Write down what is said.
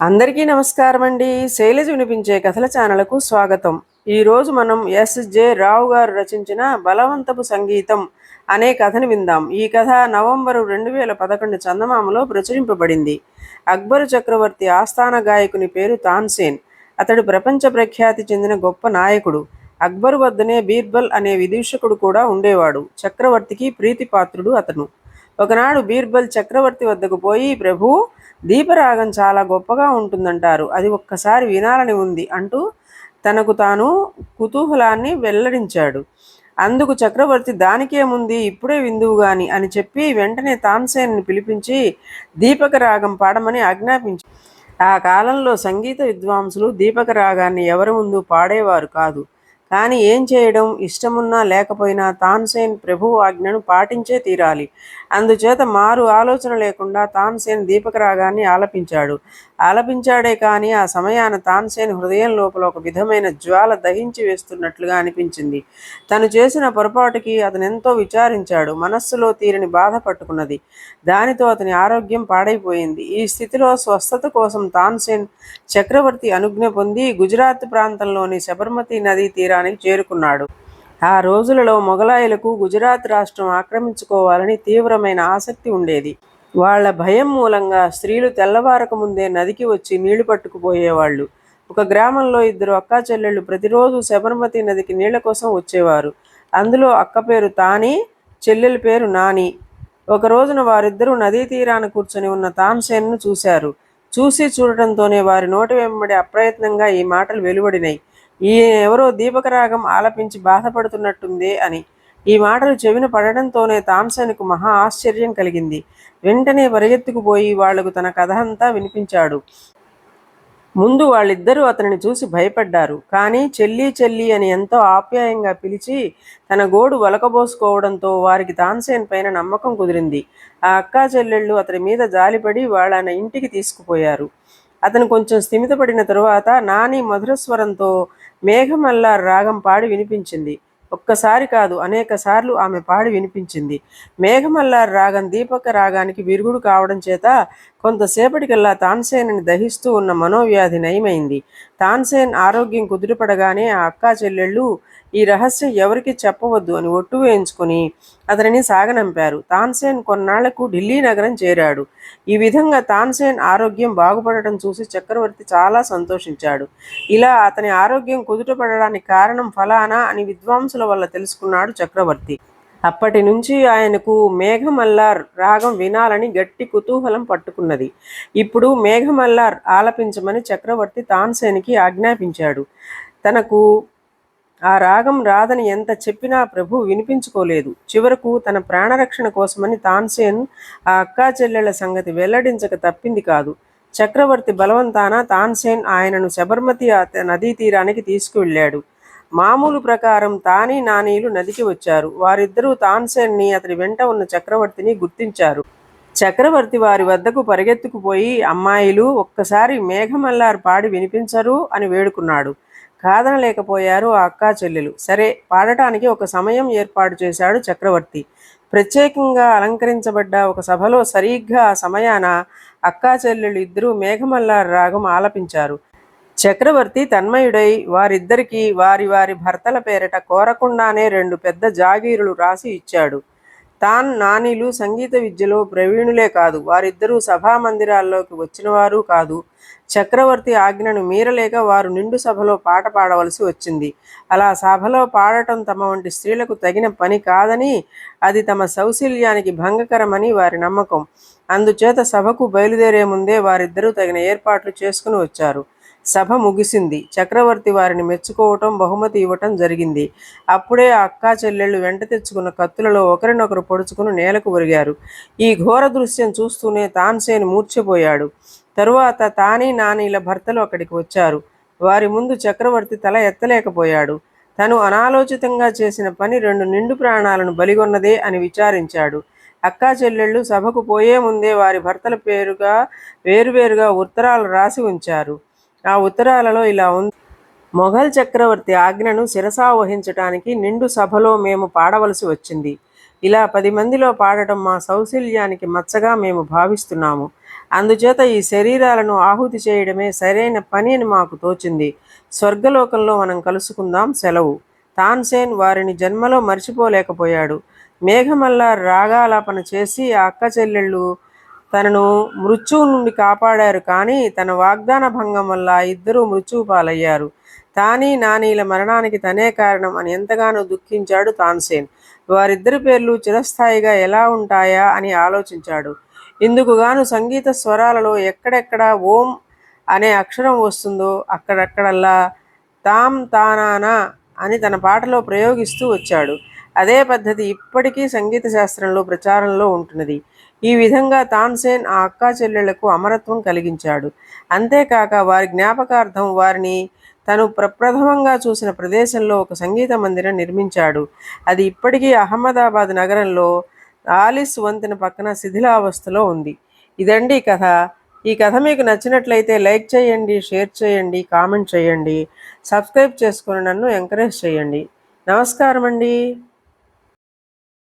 అందరికీ నమస్కారం అండి. శైలజ వినిపించే కథల ఛానల్కు స్వాగతం. ఈరోజు మనం ఎస్ జె రావు గారు రచించిన బలవంతపు సంగీతం అనే కథను విందాం. ఈ కథ నవంబరు రెండు వేల పదకొండు చందమామలో ప్రచురింపబడింది. అక్బరు చక్రవర్తి ఆస్థాన గాయకుని పేరు తాన్సేన్. అతడు ప్రపంచ ప్రఖ్యాతి చెందిన గొప్ప నాయకుడు. అక్బరు వద్దనే బీర్బల్ అనే విదూషకుడు కూడా ఉండేవాడు. చక్రవర్తికి ప్రీతిపాత్రుడు అతను. ఒకనాడు బీర్బల్ చక్రవర్తి వద్దకు పోయి ప్రభు దీపరాగం చాలా గొప్పగా ఉంటుందంటారు. అది ఒక్కసారి వినాలని ఉంది అంటూ తనకు తాను కుతూహలాన్ని వెల్లడించాడు. అందుకు చక్రవర్తి దానికేముంది? ఇప్పుడే విందువు గాని అని చెప్పి వెంటనే తాన్సేన్ని పిలిపించి దీపక రాగం పాడమని ఆజ్ఞాపించి ఆ కాలంలో సంగీత విద్వాంసులు దీపక రాగాన్ని ఎవరి ముందు పాడేవారు కాదు. కానీ ఏం చేయడం? ఇష్టమున్నా లేకపోయినా తాన్సేన్ ప్రభు ఆజ్ఞను పాటించే తీరాలి. అందుచేత మారు ఆలోచన లేకుండా తాన్సేన్ దీపక రాగాన్ని ఆలపించాడు. ఆలపించాడే కానీ ఆ సమయాన తాన్సేన్ హృదయం లోపల ఒక విధమైన జ్వాల దహించి వేస్తున్నట్లుగా అనిపించింది. తను చేసిన పొరపాటుకి అతను ఎంతో విచారించాడు. మనస్సులో తీరని బాధ పట్టుకున్నది. దానితో అతని ఆరోగ్యం పాడైపోయింది. ఈ స్థితిలో స్వస్థత కోసం తాన్సేన్ చక్రవర్తి అనుజ్ఞ పొంది గుజరాత్ ప్రాంతంలోని శబర్మతి నదీ తీరానికి చేరుకున్నాడు. ఆ రోజులలో మొఘలాయులకు గుజరాత్ రాష్ట్రం ఆక్రమించుకోవాలని తీవ్రమైన ఆసక్తి ఉండేది. వాళ్ళ భయం మూలంగా స్త్రీలు తెల్లవారక ముందే నదికి వచ్చి నీళ్ళు పట్టుకుపోయేవాళ్ళు. ఒక గ్రామంలో ఇద్దరు అక్కా చెల్లెళ్ళు ప్రతిరోజు శబర్మతి నదికి నీళ్ళ కోసం వచ్చేవారు. అందులో అక్క పేరు తాని చెల్లెలి పేరు నాని. ఒక రోజున వారిద్దరూ నదీ తీరాన కూర్చొని ఉన్న తాన్సేన్ను చూశారు. చూసి చూడటంతోనే వారి నోటి వెంబడి అప్రయత్నంగా ఈ మాటలు వెలువడినాయి. ఈయన ఎవరో దీపకరాగం ఆలపించి బాధపడుతున్నట్టుందే అని. ఈ మాటలు చెవిన పడడంతోనే తామ్సన్కు మహా ఆశ్చర్యం కలిగింది. వెంటనే పరిగెత్తుకుపోయి వాళ్ళకు తన కథ అంతా వినిపించాడు. ముందు వాళ్ళిద్దరూ అతనిని చూసి భయపడ్డారు. కానీ చెల్లి చెల్లి అని ఎంతో ఆప్యాయంగా పిలిచి తన గోడు వలకబోసుకోవడంతో వారికి తాన్సేన్ పైన నమ్మకం కుదిరింది. ఆ అక్కా చెల్లెళ్ళు అతని మీద జాలిపడి వాళ్ళ ఇంటికి తీసుకుపోయారు. అతను కొంచెం స్థిమితపడిన తరువాత నాని మధురస్వరంతో మేఘమల్లార్ రాగం పాడి వినిపించింది. ఒక్కసారి కాదు అనేక సార్లు ఆమె పాడి వినిపించింది. మేఘమల్లార్ రాగం దీపక రాగానికి విరుగుడు కావడం చేత కొంతసేపటికల్లా తాన్సేన్ని దహిస్తూ ఉన్న మనోవ్యాధి నయమైంది. తాన్సేన్ ఆరోగ్యం కుదురుపడగానే ఆ అక్కా చెల్లెళ్ళు ఈ రహస్యం ఎవరికి చెప్పవద్దు అని ఒట్టు వేయించుకుని అతనిని సాగనంపారు. తాన్సేన్ కొన్నాళ్ళకు ఢిల్లీ నగరం చేరాడు. ఈ విధంగా తాన్సేన్ ఆరోగ్యం బాగుపడటం చూసి చక్రవర్తి చాలా సంతోషించాడు. ఇలా అతని ఆరోగ్యం కుదుటపడడానికి కారణం ఫలానా అని విద్వాంసుల వల్ల తెలుసుకున్నాడు చక్రవర్తి. అప్పటి నుంచి ఆయనకు మేఘమల్లార్ రాగం వినాలని గట్టి కుతూహలం పట్టుకున్నది. ఇప్పుడు మేఘమల్లార్ ఆలపించమని చక్రవర్తి తాన్సేనికి ఆజ్ఞాపించాడు. తనకు ఆ రాగం రాదని ఎంత చెప్పినా ప్రభు వినిపించుకోలేదు. చివరకు తన ప్రాణరక్షణ కోసమని తాన్సేన్ ఆ అక్కా చెల్లెళ్ళ సంగతి వెల్లడించక తప్పింది కాదు. చక్రవర్తి బలవంతాన తాన్సేన్ ఆయనను శబర్మతి నదీ తీరానికి తీసుకువెళ్ళాడు. మామూలు ప్రకారం తాని నానీలు నదికి వచ్చారు. వారిద్దరూ తాన్సేన్ని అతని వెంట ఉన్న చక్రవర్తిని గుర్తించారు. చక్రవర్తి వారి వద్దకు పరిగెత్తుకుపోయి అమ్మాయిలు ఒక్కసారి మేఘమల్లారు పాడి వినిపించరు అని వేడుకున్నాడు. కాదనలేకపోయారు ఆ అక్కా చెల్లెలు. సరే పాడటానికి ఒక సమయం ఏర్పాటు చేశాడు చక్రవర్తి. ప్రత్యేకంగా అలంకరించబడ్డ ఒక సభలో సరిగ్గా ఆ సమయాన అక్కా చెల్లెలు ఇద్దరూ మేఘమల్లార్ రాగం ఆలపించారు. చక్రవర్తి తన్మయుడై వారిద్దరికీ వారి వారి భర్తల పేరట కోరకుండానే రెండు పెద్ద జాగీరులు రాసి ఇచ్చాడు. తాన్ నానీలు సంగీత విద్యలో ప్రవీణులే కాదు వారిద్దరూ సభామందిరాల్లోకి వచ్చినవారు కాదు. చక్రవర్తి ఆజ్ఞను మీరలేక వారు నిండు సభలో పాట పాడవలసి వచ్చింది. అలా సభలో పాడటం తమ వంటి స్త్రీలకు తగిన పని కాదని అది తమ సౌశీల్యానికి భంగకరమని వారి నమ్మకం. అందుచేత సభకు బయలుదేరే ముందే వారిద్దరూ తగిన ఏర్పాట్లు చేసుకుని వచ్చారు. సభ ముగిసింది. చక్రవర్తి వారిని మెచ్చుకోవటం బహుమతి ఇవ్వటం జరిగింది. అప్పుడే ఆ అక్కా చెల్లెళ్ళు వెంట తెచ్చుకున్న కత్తులలో ఒకరినొకరు పొడుచుకుని నేలకు ఒరిగారు. ఈ ఘోర దృశ్యం చూస్తూనే తాన్సేను మూర్చిపోయాడు తరువాత తానీ నానీల భర్తలు అక్కడికి వచ్చారు. వారి ముందు చక్రవర్తి తల ఎత్తలేకపోయాడు. తను అనాలోచితంగా చేసిన పని రెండు నిండు ప్రాణాలను బలిగొన్నదే అని విచారించాడు. అక్కా చెల్లెళ్ళు సభకు పోయే ముందే వారి భర్తల పేరుగా వేరువేరుగా ఉత్తరాలు రాసి ఉంచారు. ఆ ఉత్తరాలలో ఇలా ఉంది. మొఘల్ చక్రవర్తి ఆజ్ఞను శిరసా వహించటానికి నిండు సభలో మేము పాడవలసి వచ్చింది. ఇలా పది మందిలో పాడటం మా సౌశల్యానికి మచ్చగా మేము భావిస్తున్నాము. అందుచేత ఈ శరీరాలను ఆహుతి చేయడమే సరైన పని అని మాకు తోచింది. స్వర్గలోకంలో మనం కలుసుకుందాం సెలవు. తాన్సేన్ వారిని జన్మలో మర్చిపోలేకపోయాడు. మేఘమల్ల రాగాలాపన చేసి ఆ అక్క చెల్లెళ్ళు తనను మృత్యువు నుండి కాపాడారు. కానీ తన వాగ్దాన భంగం వల్ల ఇద్దరూ మృత్యువు పాలయ్యారు. తానీ నానీల మరణానికి తనే కారణం అని ఎంతగానో దుఃఖించాడు తాన్సేన్. వారిద్దరి పేర్లు చిరస్థాయిగా ఎలా ఉంటాయా అని ఆలోచించాడు. ఇందుకు గాను సంగీత స్వరాలలో ఎక్కడెక్కడ ఓం అనే అక్షరం వస్తుందో అక్కడక్కడల్లా తాం తానానా అని తన పాటలో ప్రయోగిస్తూ వచ్చాడు. అదే పద్ధతి ఇప్పటికీ సంగీత శాస్త్రంలో ప్రచారంలో ఉంటున్నది. ఈ విధంగా తాన్సేన్ ఆ అక్కా చెల్లెళ్ళకు అమరత్వం కలిగించాడు. అంతేకాక వారి జ్ఞాపకార్థం వారిని తను ప్రప్రథమంగా చూసిన ప్రదేశంలో ఒక సంగీత మందిరం నిర్మించాడు. అది ఇప్పటికీ అహ్మదాబాద్ నగరంలో ఆలిస్ వంతెన పక్కన శిథిలావస్థలో ఉంది. ఇదండి కథ. ఈ కథ మీకు నచ్చినట్లయితే లైక్ చేయండి షేర్ చేయండి కామెంట్ చేయండి. సబ్స్క్రైబ్ చేసుకుని నన్ను ఎంకరేజ్ చేయండి. నమస్కారం అండి